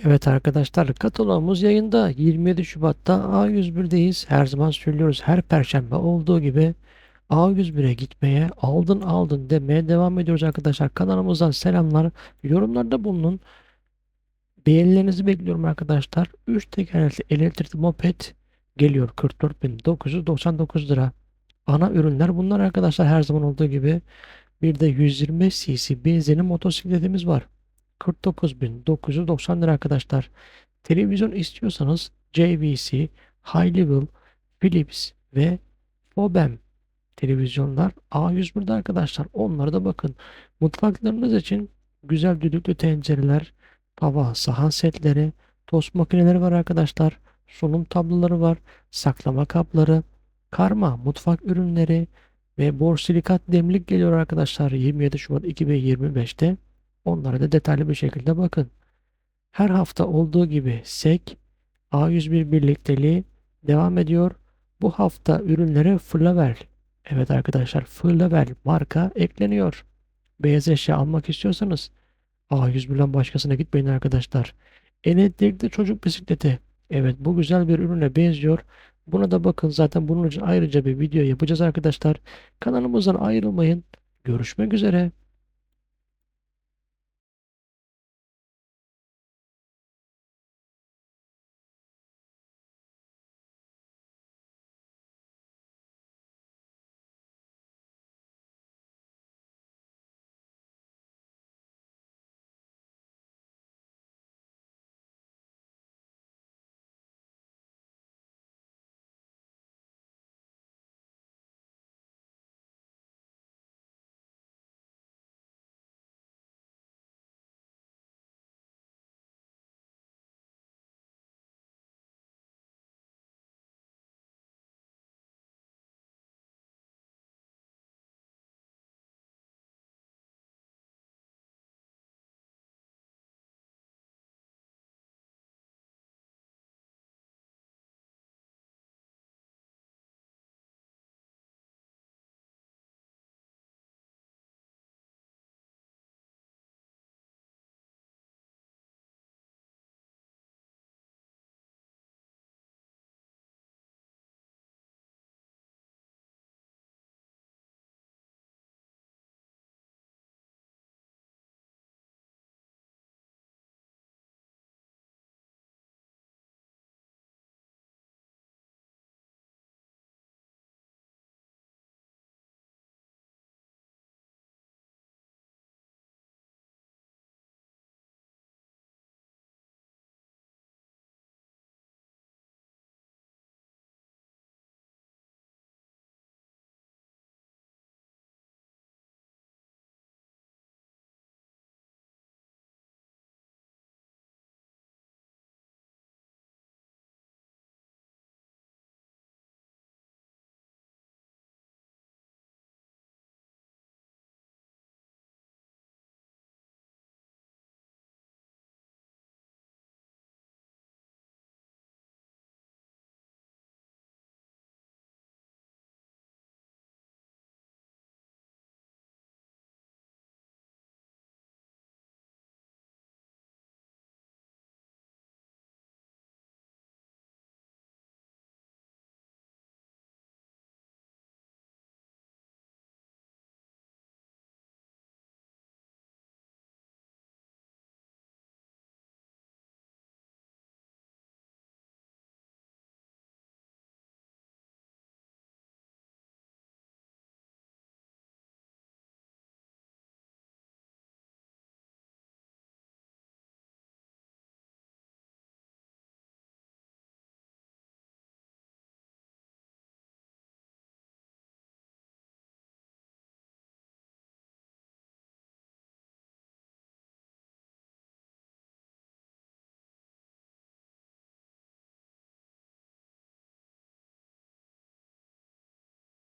Evet arkadaşlar kataloğumuz yayında 27 Şubat'ta A101'deyiz. Her zaman söylüyoruz her perşembe olduğu gibi A101'e gitmeye aldın aldın demeye devam ediyoruz arkadaşlar. Kanalımızdan selamlar. Yorumlarda bulunun. Beğenilerinizi bekliyorum arkadaşlar. 3 tekerlekli elektrikli moped geliyor 44.999 lira. Ana ürünler bunlar arkadaşlar her zaman olduğu gibi. Bir de 125 cc benzinli motosikletimiz var. 49.990 lira arkadaşlar. Televizyon istiyorsanız JVC, High Philips ve Fobem televizyonlar A101'de arkadaşlar. Onlara da bakın. Mutfaklarınız için güzel düdüklü tencereler, tava, sahan setleri, tost makineleri var arkadaşlar. Sunum tabloları var, saklama kapları, karma mutfak ürünleri ve borsilikat demlik geliyor arkadaşlar 27 Şubat 2025'te. Onlara da detaylı bir şekilde bakın. Her hafta olduğu gibi SEK A101 birlikteliği devam ediyor. Bu hafta ürünlere Flavel. Evet arkadaşlar Flavel marka ekleniyor. Beyaz eşya almak istiyorsanız A101'den başkasına gitmeyin arkadaşlar. Elektrikli çocuk bisikleti. Evet bu güzel bir ürüne benziyor. Buna da bakın zaten bunun için ayrıca bir video yapacağız arkadaşlar. Kanalımızdan ayrılmayın. Görüşmek üzere.